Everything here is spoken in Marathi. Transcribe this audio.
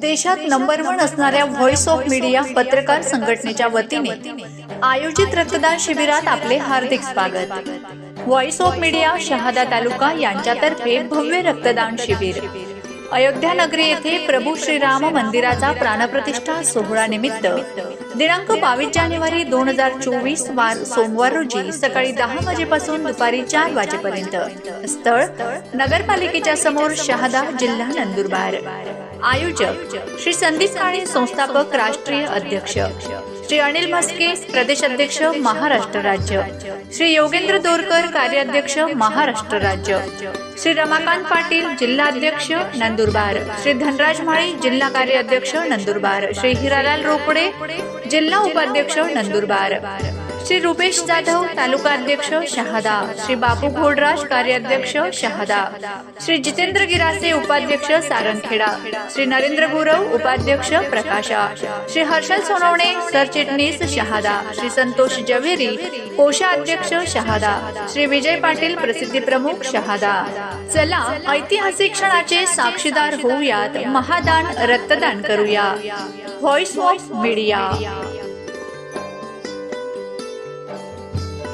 देशात नंबर वन असणाऱ्या व्हॉइस ऑफ मीडिया पत्रकार संघटनेच्या वतीने आयोजित रक्तदान शिबिरात आपले हार्दिक स्वागत. व्हॉइस ऑफ मीडिया शहादा तालुका यांच्यातर्फे भव्य रक्तदान शिबिर. अयोध्या नगरी येथे प्रभू श्रीराम मंदिराचा प्राणप्रतिष्ठा सोहळा निमित्त दिनांक बावीस जानेवारी दोन हजार चोवीस वार सोमवार रोजी सकाळी दहा वाजेपासून दुपारी चार वाजेपर्यंत. स्थळ नगरपालिकेच्या समोर शहादा जिल्हा नंदुरबार. आयोजक श्री संदीप काळे संस्थापक राष्ट्रीय अध्यक्ष श्री अनिल म्हस्के प्रदेश अध्यक्ष महाराष्ट्र राज्य श्री योगेंद्र दोरकर कार्याध्यक्ष महाराष्ट्र राज्य श्री रमाकांत पाटील जिल्हाध्यक्ष नंदुरबार श्री धनराज माळी जिल्हा कार्याध्यक्ष नंदुरबार श्री हिरालाल रोपडे जिल्हा उपाध्यक्ष नंदुरबार. श्री रुपेश जाधव तालुका अध्यक्ष शहादा. श्री बापू घोडराज कार्याध्यक्ष शहादा. श्री जितेंद्र गिरासे उपाध्यक्ष सारंगखेडा. श्री नरेंद्र गुरव उपाध्यक्ष प्रकाशा. श्री हर्षल सोनवणे सरचिटणीस शहादा. श्री संतोष जवेरी कोषाध्यक्ष शहादा. श्री विजय पाटील प्रसिद्धी प्रमुख शहादा. चला ऐतिहासिक क्षणाचे साक्षीदार होऊयात. महादान रक्तदान करूया. Voice of media